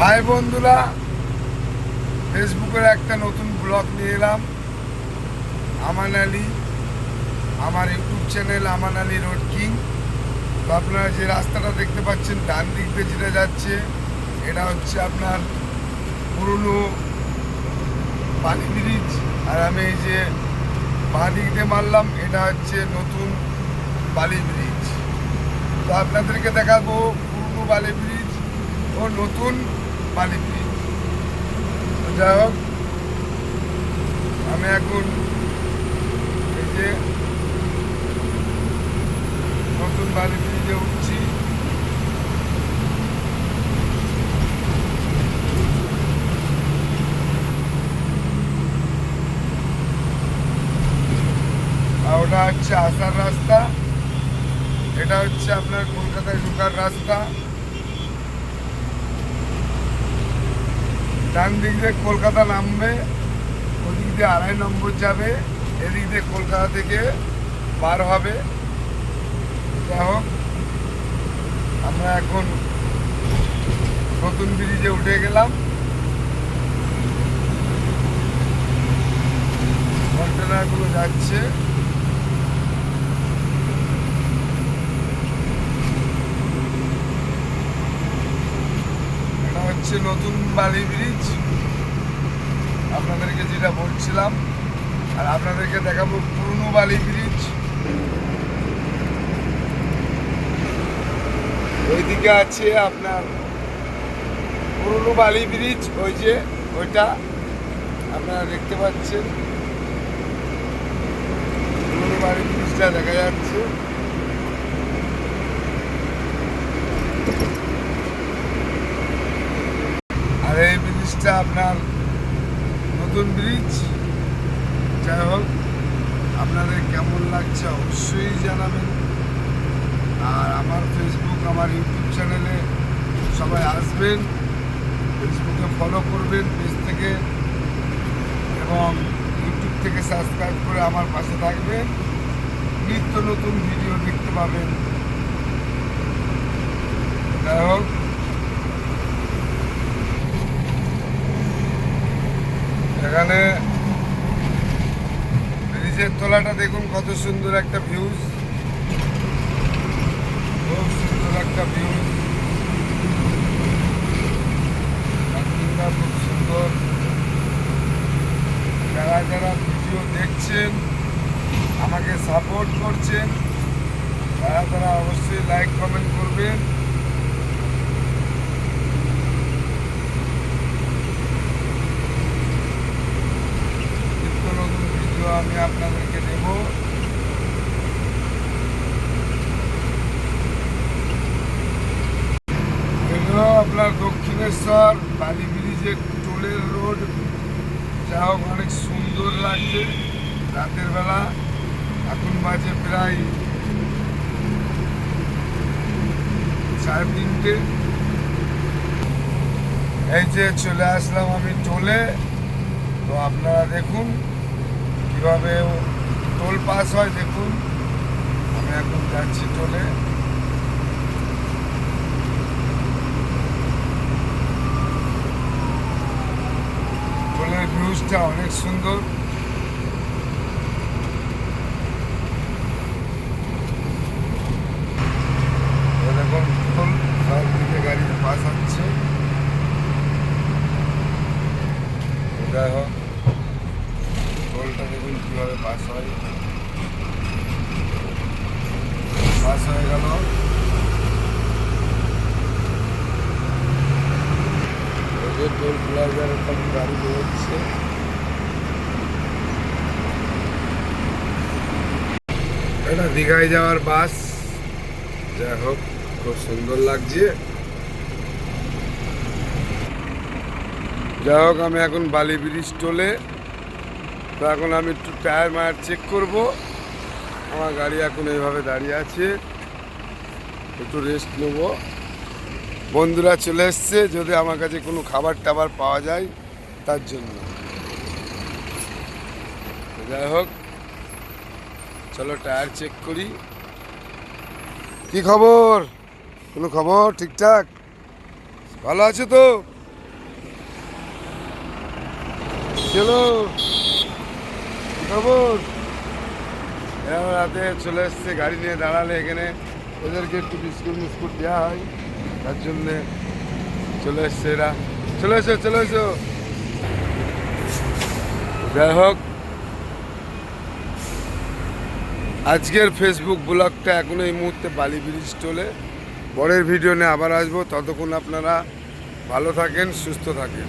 High বন্ধুরা, ফেসবুকের একটা নতুন ব্লগ নিয়ে এলাম। আমান আলী আমার YouTube channel Aman Ali road king. তো আপনারা যে রাস্তাটা দেখতে পাচ্ছেন, ডান দিক দিয়ে যেটা যাচ্ছে, এটা হচ্ছে আপনার পুরনো পানি ব্রিজ আর আমি এই যে বাঁ দিক দিয়ে মারলাম, এটা হচ্ছে নতুন বালি ব্রিজ তো আপনাদেরকে দেখাবো পুরনো বালি ব্রিজ ও নতুন ব্রিজ যাই হোক, আমি এখন এই যে নতুন বালি ব্রিজে উঠছি ওটা হচ্ছে আসার রাস্তা। এটা হচ্ছে আপনার কলকাতায় ঢোকার রাস্তা। ডান দিক দিয়ে কলকাতা নামবে, ওদিক দিয়ে আড়াই নম্বর যাবে, এদিক দিয়ে কলকাতা থেকে পার হবে। যাই হোক, আমরা এখন নতুন ব্রিজে উঠে গেলাম। কন্টেনারগুলো যাচ্ছে এটা হচ্ছে নতুন বালি ব্রিজ আপনাদেরকে যেটা বলছিলাম, আর আপনাদেরকে দেখাবো পুরনো বালি ব্রিজ ওইদিকে আছে আপনার পুরনো বালি ব্রিজ ওই যে ওইটা আপনারা দেখতে পাচ্ছেন। পুরনো বালি ব্রিজটা দেখা যাচ্ছে আর ব্রিজটা আপনার নতুন ব্রিজ যাই হোক, আপনাদের কেমন লাগছে অবশ্যই জানাবেন। আর আমার ফেসবুক আমার ইউটিউব চ্যানেলে সবাই আসবেন। ফেসবুকে ফলো করবেন পেজ থেকে। এবং ইউটিউব থেকে সাবস্ক্রাইব করে আমার পাশে থাকবেন। নিত্য নতুন ভিডিও দেখতে পাবেন। যাই হোক। এখানে ব্রিজের তলাটা দেখুন কত সুন্দর একটা ভিউজ খুব সুন্দর একটা ভিউজ খুব সুন্দর। যারা যারা ভিডিও দেখছেন, আমাকে সাপোর্ট করছেন, তারা তারা অবশ্যই লাইক কমেন্ট করবেন নিত্য নতুন ভিডিও আমি আপনার দক্ষিণেশ্বর, বালি ব্রিজের টোলের রোড। যা হোক অনেক সুন্দর লাগছে রাতের বেলা। এখন বাজে প্রায় সাড়ে তিনটে। এই যে চলে আসলাম আমি টোলে। তো আপনারা দেখুন কীভাবে টোল পাস হয় দেখুন। আমি এখন যাচ্ছি টোলে। টোলের ভিউজটা অনেক সুন্দর। দেখুন দিকে গাড়ি পাস যাই হোক। দেখুন কীভাবে পাস হয়। পাস হয়ে গেল। যে টোল প্লাজার একটা গাড়ি বেরোচ্ছে। এটা দীঘায় যাওয়ার বাস। যাই হোক, খুব সুন্দর লাগছে। যাই হোক, আমি এখন বালি ব্রিজ টোলে তো এখন আমি একটু টায়ার মায়ার চেক করব। আমার গাড়ি এখন এইভাবে দাঁড়িয়ে আছে। একটু রেস্ট নেব। বন্ধুরা চলে এসছে, যদি আমার কাছে কোনো খাবার টাবার পাওয়া যায় তার জন্য। যাই হোক, চলো টায়ার চেক করি। কি খবর? কোনো খবর ঠিকঠাক? ভালো আছো তো? চলো। খবর এরকম রাতে চলে এসছে, গাড়ি নিয়ে দাঁড়ালে এখানে। ওদেরকে একটু বিস্কুট মিস্কুট দেওয়া হয়, তার জন্যে চলে এসছে এরা। চলে এসো চলে এসো। যাই হোক, আজকের ফেসবুক ব্লগটা এখনও এই মুহূর্তে বালি ব্রিজ চলে। পরের ভিডিও নিয়ে আবার আসব। ততক্ষণ আপনারা ভালো থাকেন, সুস্থ থাকেন।